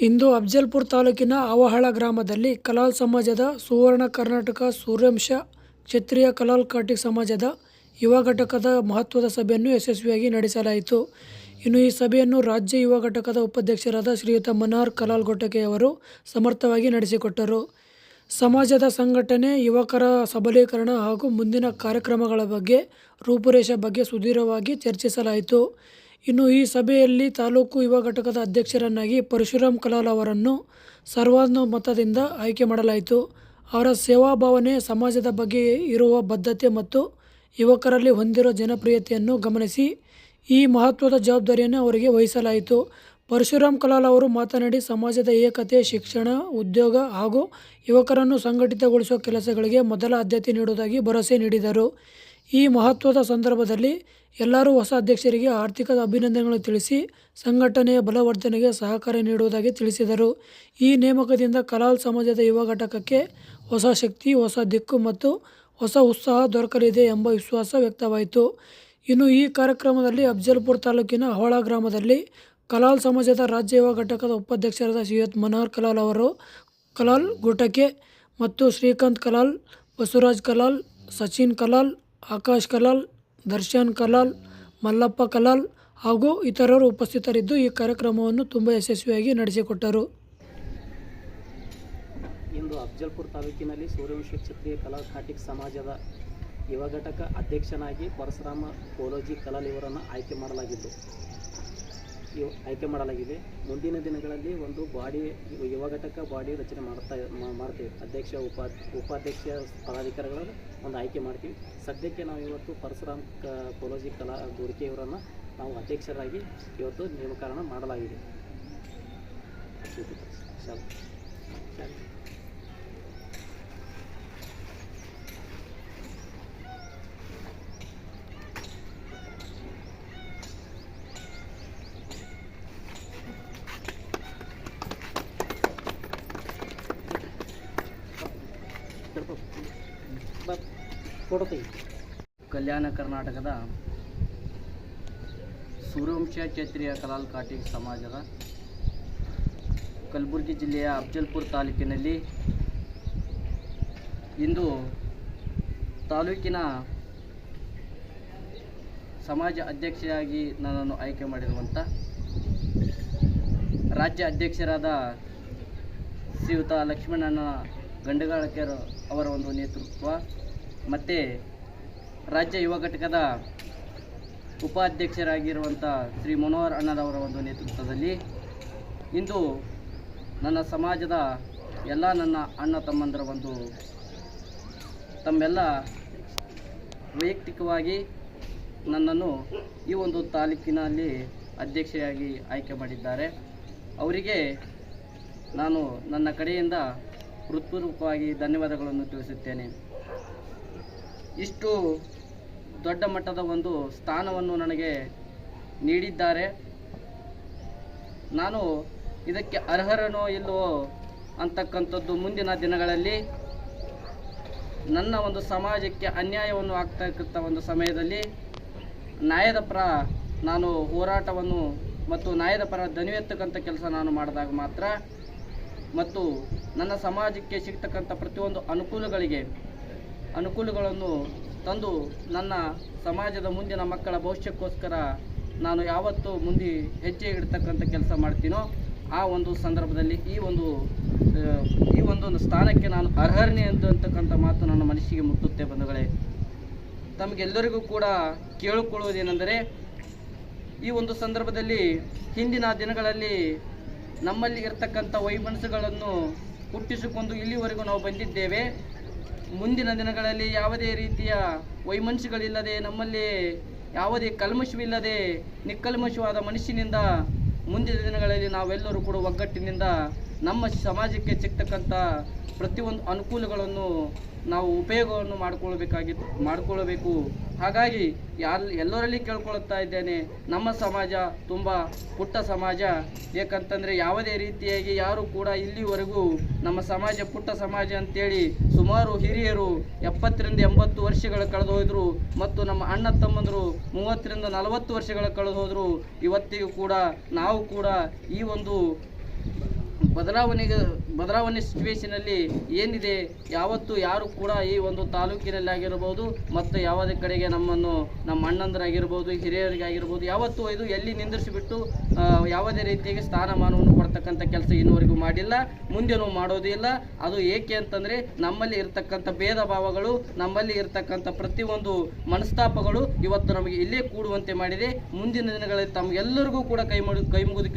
ಇಂದು ಅಫ್ಜಲ್ಪುರ್ ತಾಲೂಕಿನ ಅವಹಳ ಗ್ರಾಮದಲ್ಲಿ ಕಲಾಲ್ ಸಮಾಜದ ಸುವರ್ಣ ಕರ್ನಾಟಕ ಸೂರ್ಯಂಶ ಕ್ಷತ್ರಿಯ ಕಲಾಲ್ ಕಾಟಿಕ್ ಸಮಾಜದ ಯುವ ಘಟಕದ ಮಹತ್ವದ ಸಭೆಯನ್ನು ಯಶಸ್ವಿಯಾಗಿ ನಡೆಸಲಾಯಿತು. ಇನ್ನು ಈ ಸಭೆಯನ್ನು ರಾಜ್ಯ ಯುವ ಘಟಕದ ಉಪಾಧ್ಯಕ್ಷರಾದ ಶ್ರೀಯುತ ಮನಾರ್ ಕಲಾಲ್ ಘಟಕೆಯವರು ಸಮರ್ಥವಾಗಿ ನಡೆಸಿಕೊಟ್ಟರು. ಸಮಾಜದ ಸಂಘಟನೆ, ಯುವಕರ ಸಬಲೀಕರಣ ಹಾಗೂ ಮುಂದಿನ ಕಾರ್ಯಕ್ರಮಗಳ ಬಗ್ಗೆ ರೂಪುರೇಷೆ ಬಗ್ಗೆ ಸುದೀರ್ಘವಾಗಿ ಚರ್ಚಿಸಲಾಯಿತು. ಇನ್ನು ಈ ಸಭೆಯಲ್ಲಿ ತಾಲೂಕು ಯುವ ಘಟಕದ ಅಧ್ಯಕ್ಷರನ್ನಾಗಿ ಪರಶುರಾಮ್ ಕಲಾಲ್ ಅವರನ್ನು ಸರ್ವಾನುಮತದಿಂದ ಆಯ್ಕೆ ಮಾಡಲಾಯಿತು. ಅವರ ಸೇವಾ ಭಾವನೆ ಸಮಾಜದ ಬಗ್ಗೆ ಇರುವ ಬದ್ಧತೆ ಮತ್ತು ಯುವಕರಲ್ಲಿ ಹೊಂದಿರುವ ಜನಪ್ರಿಯತೆಯನ್ನು ಗಮನಿಸಿ ಈ ಮಹತ್ವದ ಜವಾಬ್ದಾರಿಯನ್ನು ಅವರಿಗೆ ವಹಿಸಲಾಯಿತು. ಪರಶುರಾಮ್ ಕಲಾಲ್ ಅವರು ಮಾತನಾಡಿ, ಸಮಾಜದ ಏಕತೆ, ಶಿಕ್ಷಣ, ಉದ್ಯೋಗ ಹಾಗೂ ಯುವಕರನ್ನು ಸಂಘಟಿತಗೊಳಿಸುವ ಕೆಲಸಗಳಿಗೆ ಮೊದಲ ಆದ್ಯತೆ ನೀಡುವುದಾಗಿ ಭರವಸೆ ನೀಡಿದರು. ಈ ಮಹತ್ವದ ಸಂದರ್ಭದಲ್ಲಿ ಎಲ್ಲರೂ ಹೊಸ ಅಧ್ಯಕ್ಷರಿಗೆ ಆರ್ಥಿಕ ಅಭಿನಂದನೆಗಳನ್ನು ತಿಳಿಸಿ ಸಂಘಟನೆಯ ಬಲವರ್ಧನೆಗೆ ಸಹಕಾರ ನೀಡುವುದಾಗಿ ತಿಳಿಸಿದರು. ಈ ನೇಮಕದಿಂದ ಕಲಾಲ್ ಸಮಾಜದ ಯುವ ಘಟಕಕ್ಕೆ ಹೊಸ ಶಕ್ತಿ, ಹೊಸ ದಿಕ್ಕು ಮತ್ತು ಹೊಸ ಉತ್ಸಾಹ ದೊರಕಲಿದೆ ಎಂಬ ವಿಶ್ವಾಸ ವ್ಯಕ್ತವಾಯಿತು. ಇನ್ನು ಈ ಕಾರ್ಯಕ್ರಮದಲ್ಲಿ ಅಫ್ಜಲ್ಪುರ್ ತಾಲೂಕಿನ ಅವಳ ಗ್ರಾಮದಲ್ಲಿ ಕಲಾಲ್ ಸಮಾಜದ ರಾಜ್ಯ ಯುವ ಘಟಕದ ಉಪಾಧ್ಯಕ್ಷರಾದ ಸಿಯತ್ ಮನೋಹರ್ ಕಲಾಲ್ ಅವರು, ಕಲಾಲ್ ಗುಟಕೆ ಮತ್ತು ಶ್ರೀಕಾಂತ್ ಕಲಾಲ್, ಬಸವರಾಜ್ ಕಲಾಲ್, ಸಚಿನ್ ಕಲಾಲ್ ಆಕಾಶ್ ಕಲಾಲ್, ದರ್ಶನ್ ಕಲಾಲ್, ಮಲ್ಲಪ್ಪ ಕಲಾಲ್ ಹಾಗೂ ಇತರರು ಉಪಸ್ಥಿತರಿದ್ದು ಈ ಕಾರ್ಯಕ್ರಮವನ್ನು ತುಂಬ ಯಶಸ್ವಿಯಾಗಿ ನಡೆಸಿಕೊಟ್ಟರು. ಇಂದು ಅಫ್ಜಲ್ಪುರ ತಾಲೂಕಿನಲ್ಲಿ ಸೂರ್ಯವಂಶ ಕ್ಷತ್ರಿಯ ಕಲಾ ಕಾಟಿಕ್ ಸಮಾಜದ ಯುವ ಘಟಕ ಅಧ್ಯಕ್ಷನಾಗಿ ಪರಶುರಾಮ ಕೋಲೋಜಿ ಕಲಾಲ್ ಇವರನ್ನು ಆಯ್ಕೆ ಮಾಡಲಾಗಿದ್ದು ಆಯ್ಕೆ ಮಾಡಲಾಗಿದೆ. ಮುಂದಿನ ದಿನಗಳಲ್ಲಿ ಒಂದು ಬಾಡಿ ಯುವ ಘಟಕ ಬಾಡಿ ರಚನೆ ಮಾಡ್ತಾ ಮಾಡ್ತೀವಿ. ಅಧ್ಯಕ್ಷ, ಉಪಾ ಉಪಾಧ್ಯಕ್ಷ ಪದಾಧಿಕಾರಿಗಳನ್ನು ಒಂದು ಆಯ್ಕೆ ಮಾಡ್ತೀವಿ. ಸದ್ಯಕ್ಕೆ ನಾವು ಇವತ್ತು ಪರಶುರಾಮ್ ಕೋಲೋಜಿ ಕಲಾ ಗೋರಿಕೆಯವರನ್ನು ನಾವು ಅಧ್ಯಕ್ಷರಾಗಿ ಇವತ್ತು ನೇಮಕರಣ ಮಾಡಲಾಗಿದೆ. ಶಾಲೆ. ಕಲ್ಯಾಣ ಕರ್ನಾಟಕದ ಸೂರ್ಯವಂಶ ಕ್ಷತ್ರಿಯ ಕಲಾಲ್ ಕಾಟಿ ಸಮಾಜದ ಕಲಬುರಗಿ ಜಿಲ್ಲೆಯ ಅಫ್ಜಲ್ಪುರ ತಾಲೂಕಿನಲ್ಲಿ ಇಂದು ತಾಲೂಕಿನ ಸಮಾಜ ಅಧ್ಯಕ್ಷರಾಗಿ ನನ್ನನ್ನು ಆಯ್ಕೆ ಮಾಡಿರುವಂಥ ರಾಜ್ಯ ಅಧ್ಯಕ್ಷರಾದ ಶ್ರೀಯುತ ಲಕ್ಷ್ಮಣನ ಗಂಡಗಾಳಕೆರ ಅವರ ಒಂದು ನೇತೃತ್ವ ಮತ್ತು ರಾಜ್ಯ ಯುವ ಘಟಕದ ಉಪಾಧ್ಯಕ್ಷರಾಗಿರುವಂಥ ಶ್ರೀ ಮನೋಹರ್ ಅಣ್ಣರವರ ಒಂದು ನೇತೃತ್ವದಲ್ಲಿ ಇಂದು ನನ್ನ ಸಮಾಜದ ಎಲ್ಲ ನನ್ನ ಅಣ್ಣ ತಮ್ಮಂದರ ಒಂದು ತಮ್ಮೆಲ್ಲ ವೈಯಕ್ತಿಕವಾಗಿ ನನ್ನನ್ನು ಈ ಒಂದು ತಾಲೂಕಿನಲ್ಲಿ ಅಧ್ಯಕ್ಷೆಯಾಗಿ ಆಯ್ಕೆ ಮಾಡಿದ್ದಾರೆ. ಅವರಿಗೆ ನಾನು ನನ್ನ ಕಡೆಯಿಂದ ಹೃತ್ಪೂರ್ವಕವಾಗಿ ಧನ್ಯವಾದಗಳನ್ನು ತಿಳಿಸುತ್ತೇನೆ. ಇಷ್ಟು ದೊಡ್ಡ ಮಟ್ಟದ ಒಂದು ಸ್ಥಾನವನ್ನು ನನಗೆ ನೀಡಿದ್ದಾರೆ. ನಾನು ಇದಕ್ಕೆ ಅರ್ಹರನೋ ಇಲ್ಲವೋ ಅಂತಕ್ಕಂಥದ್ದು ಮುಂದಿನ ದಿನಗಳಲ್ಲಿ ನನ್ನ ಒಂದು ಸಮಾಜಕ್ಕೆ ಅನ್ಯಾಯವನ್ನು ಆಗ್ತಕ್ಕಂಥ ಒಂದು ಸಮಯದಲ್ಲಿ ನ್ಯಾಯದ ಪರ ನಾನು ಹೋರಾಟವನ್ನು ಮತ್ತು ನ್ಯಾಯದ ಪರ ದನಿವೆತ್ತಕ್ಕಂಥ ಕೆಲಸ ನಾನು ಮಾಡಿದಾಗ ಮಾತ್ರ ಮತ್ತು ನನ್ನ ಸಮಾಜಕ್ಕೆ ಸಿಗ್ತಕ್ಕಂಥ ಪ್ರತಿಯೊಂದು ಅನುಕೂಲಗಳಿಗೆ ಅನುಕೂಲಗಳನ್ನು ತಂದು ನನ್ನ ಸಮಾಜದ ಮುಂದಿನ ಮಕ್ಕಳ ಭವಿಷ್ಯಕ್ಕೋಸ್ಕರ ನಾನು ಯಾವತ್ತೂ ಮುಂದೆ ಹೆಜ್ಜೆ ಇಡ್ತಕ್ಕಂಥ ಕೆಲಸ ಮಾಡ್ತೀನೋ ಆ ಒಂದು ಸಂದರ್ಭದಲ್ಲಿ ಈ ಒಂದು ಈ ಒಂದು ಸ್ಥಾನಕ್ಕೆ ನಾನು ಅರ್ಹರ್ನಿ ಅಂತಕ್ಕಂಥ ಮಾತು ನನ್ನ ಮನಸ್ಸಿಗೆ ಮುಟ್ಟುತ್ತೆ ಬಂಧುಗಳೇ. ತಮಗೆಲ್ಲರಿಗೂ ಕೂಡ ಕೇಳಿಕೊಳ್ಳುವುದೇನೆಂದರೆ, ಈ ಒಂದು ಸಂದರ್ಭದಲ್ಲಿ ಹಿಂದಿನ ದಿನಗಳಲ್ಲಿ ನಮ್ಮಲ್ಲಿ ಇರತಕ್ಕಂಥ ವೈಮನಸ್ಸುಗಳನ್ನು ಹುಟ್ಟಿಸಿಕೊಂಡು ಇಲ್ಲಿವರೆಗೂ ನಾವು ಬಂದಿದ್ದೇವೆ. ಮುಂದಿನ ದಿನಗಳಲ್ಲಿ ಯಾವುದೇ ರೀತಿಯ ವೈಮನಸ್ಸುಗಳಿಲ್ಲದೆ, ನಮ್ಮಲ್ಲಿ ಯಾವುದೇ ಕಲ್ಮಶವಿಲ್ಲದೆ, ನಿಕ್ಕಲ್ಮಶವಾದ ಮನುಷ್ಯನಿಂದ ಮುಂದಿನ ದಿನಗಳಲ್ಲಿ ನಾವೆಲ್ಲರೂ ಕೂಡ ಒಗ್ಗಟ್ಟಿನಿಂದ ನಮ್ಮ ಸಮಾಜಕ್ಕೆ ಸಿಗ್ತಕ್ಕಂಥ ಪ್ರತಿಯೊಂದು ಅನುಕೂಲಗಳನ್ನು ನಾವು ಉಪಯೋಗವನ್ನು ಮಾಡಿಕೊಳ್ಬೇಕಾಗಿತ್ತು ಮಾಡಿಕೊಳ್ಳಬೇಕು ಹಾಗಾಗಿ ಯಾರ್, ಎಲ್ಲರಲ್ಲಿ ಕೇಳ್ಕೊಳ್ತಾ ಇದ್ದೇನೆ, ನಮ್ಮ ಸಮಾಜ ತುಂಬ ಪುಟ್ಟ ಸಮಾಜ. ಏಕಂತಂದರೆ ಯಾವುದೇ ರೀತಿಯಾಗಿ ಯಾರು ಕೂಡ ಇಲ್ಲಿವರೆಗೂ ನಮ್ಮ ಸಮಾಜ ಪುಟ್ಟ ಸಮಾಜ ಅಂತೇಳಿ ಸುಮಾರು ಹಿರಿಯರು ಎಪ್ಪತ್ತರಿಂದ ಎಂಬತ್ತು ವರ್ಷಗಳ ಕಳೆದು ಹೋದ್ರು, ಮತ್ತು ನಮ್ಮ ಅಣ್ಣ ತಮ್ಮಂದರು ಮೂವತ್ತರಿಂದ ನಲವತ್ತು ವರ್ಷಗಳ ಕಳೆದು ಹೋದ್ರು, ಇವತ್ತಿಗೂ ಕೂಡ ನಾವು ಕೂಡ ಈ ಒಂದು ಬದಲಾವಣೆಗೆ ಬದಲಾವಣೆ ಸಿಚುವೇಶನಲ್ಲಿ ಏನಿದೆ, ಯಾವತ್ತು ಯಾರು ಕೂಡ ಈ ಒಂದು ತಾಲೂಕಿನಲ್ಲಿ ಆಗಿರ್ಬೋದು, ಮತ್ತು ಯಾವುದೇ ಕಡೆಗೆ ನಮ್ಮನ್ನು ನಮ್ಮ ಅಣ್ಣಂದರಾಗಿರ್ಬೋದು, ಹಿರಿಯರಿಗಾಗಿರ್ಬೋದು, ಯಾವತ್ತೂ ಇದು ಎಲ್ಲಿ ನಿಂದಿರಿಸಿಬಿಟ್ಟು ಯಾವುದೇ ರೀತಿಯಾಗಿ ಸ್ಥಾನಮಾನವನ್ನು ಕೊಡ್ತಕ್ಕಂಥ ಕೆಲಸ ಇನ್ನುವರೆಗೂ ಮಾಡಿಲ್ಲ. ಮುಂದೆನೂ ಮಾಡೋದು ಇಲ್ಲ. ಅದು ಏಕೆ ಅಂತಂದರೆ, ನಮ್ಮಲ್ಲಿ ಇರತಕ್ಕಂಥ ಭೇದ ಭಾವಗಳು ನಮ್ಮಲ್ಲಿ ಇರತಕ್ಕಂಥ ಪ್ರತಿಯೊಂದು ಮನಸ್ತಾಪಗಳು ಇವತ್ತು ನಮಗೆ ಇಲ್ಲೇ ಕೂಡುವಂತೆ ಮಾಡಿದೆ. ಮುಂದಿನ ದಿನಗಳಲ್ಲಿ ತಮಗೆಲ್ಲರಿಗೂ ಕೂಡ ಕೈ ಮುಗಿದು ಕೈ ಮುಗಿದು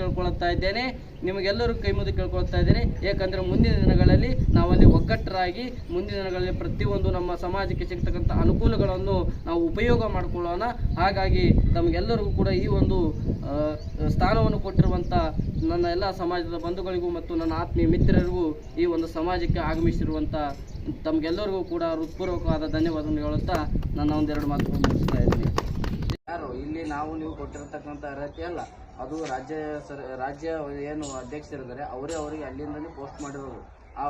ಇದ್ದೇನೆ. ನಿಮಗೆಲ್ಲರಿಗೂ ಕೈ ಮುಗಿದು ಕೇಳ್ಕೊಳ್ತಾ ಇದ್ದೀನಿ. ಯಾಕಂದರೆ ಮುಂದಿನ ದಿನಗಳಲ್ಲಿ ನಾವಲ್ಲಿ ಒಗ್ಗಟ್ಟರಾಗಿ ಮುಂದಿನ ದಿನಗಳಲ್ಲಿ ಪ್ರತಿಯೊಂದು ನಮ್ಮ ಸಮಾಜಕ್ಕೆ ಸಿಗ್ತಕ್ಕಂಥ ಅನುಕೂಲಗಳನ್ನು ನಾವು ಉಪಯೋಗ ಮಾಡಿಕೊಳ್ಳೋಣ. ಹಾಗಾಗಿ ತಮಗೆಲ್ಲರಿಗೂ ಕೂಡ ಈ ಒಂದು ಸ್ಥಾನವನ್ನು ಕೊಟ್ಟಿರುವಂಥ ನನ್ನ ಎಲ್ಲ ಸಮಾಜದ ಬಂಧುಗಳಿಗೂ ಮತ್ತು ನನ್ನ ಆತ್ಮೀಯ ಮಿತ್ರರಿಗೂ ಈ ಒಂದು ಸಮಾಜಕ್ಕೆ ಆಗಮಿಸಿರುವಂಥ ತಮಗೆಲ್ಲರಿಗೂ ಕೂಡ ಹೃತ್ಪೂರ್ವಕವಾದ ಧನ್ಯವಾದವನ್ನು ಹೇಳುತ್ತಾ ನನ್ನ ಒಂದೆರಡು ಮಾತುಗಳನ್ನು ಮುಗಿಸ್ತಾ ನಾವು ನೀವು ಕೊಟ್ಟಿರತಕ್ಕಂಥ ಅರ್ಹತೆ ಅಲ್ಲ. ಅದು ರಾಜ್ಯ ಸರ್ ರಾಜ್ಯ ಏನು ಅಧ್ಯಕ್ಷರಿದ್ದಾರೆ ಅವರೇ ಅವರಿಗೆ ಅಲ್ಲಿಂದಲೇ ಪೋಸ್ಟ್ ಮಾಡಿರೋದು. ಆ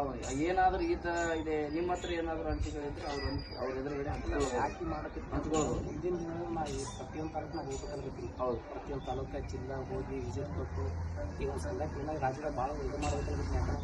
ಏನಾದರೂ ಈ ಥರ ಇದೆ ನಿಮ್ಮ ಹತ್ರ ಏನಾದರೂ ಅನಿಸಿಕೆಗಳಿದ್ರೆ ಅವ್ರ ಅವ್ರ ಎದುರುಗಡೆ ಹಂಚ್ಕೊಳ್ಳೋದು. ಮುಂದಿನ ದಿನ ನಾ ಈ ಪ್ರತಿಯೊಂದು ತಾಲೂಕು ನಾವು ಹೌದು. ಪ್ರತಿಯೊಂದು ತಾಲೂಕು ಜಿಲ್ಲಾ ಹೋಗಿ ವಿಸಿಟ್ ಕೊಟ್ಟು ಈ ಒಂದು ಏನಾಗಿ ರಾಜ್ಯದಾಗ ಭಾಳ ಇದು ಮಾಡ್ಬೇಕಲ್ರಿ. ಯಾಕಂದ್ರೆ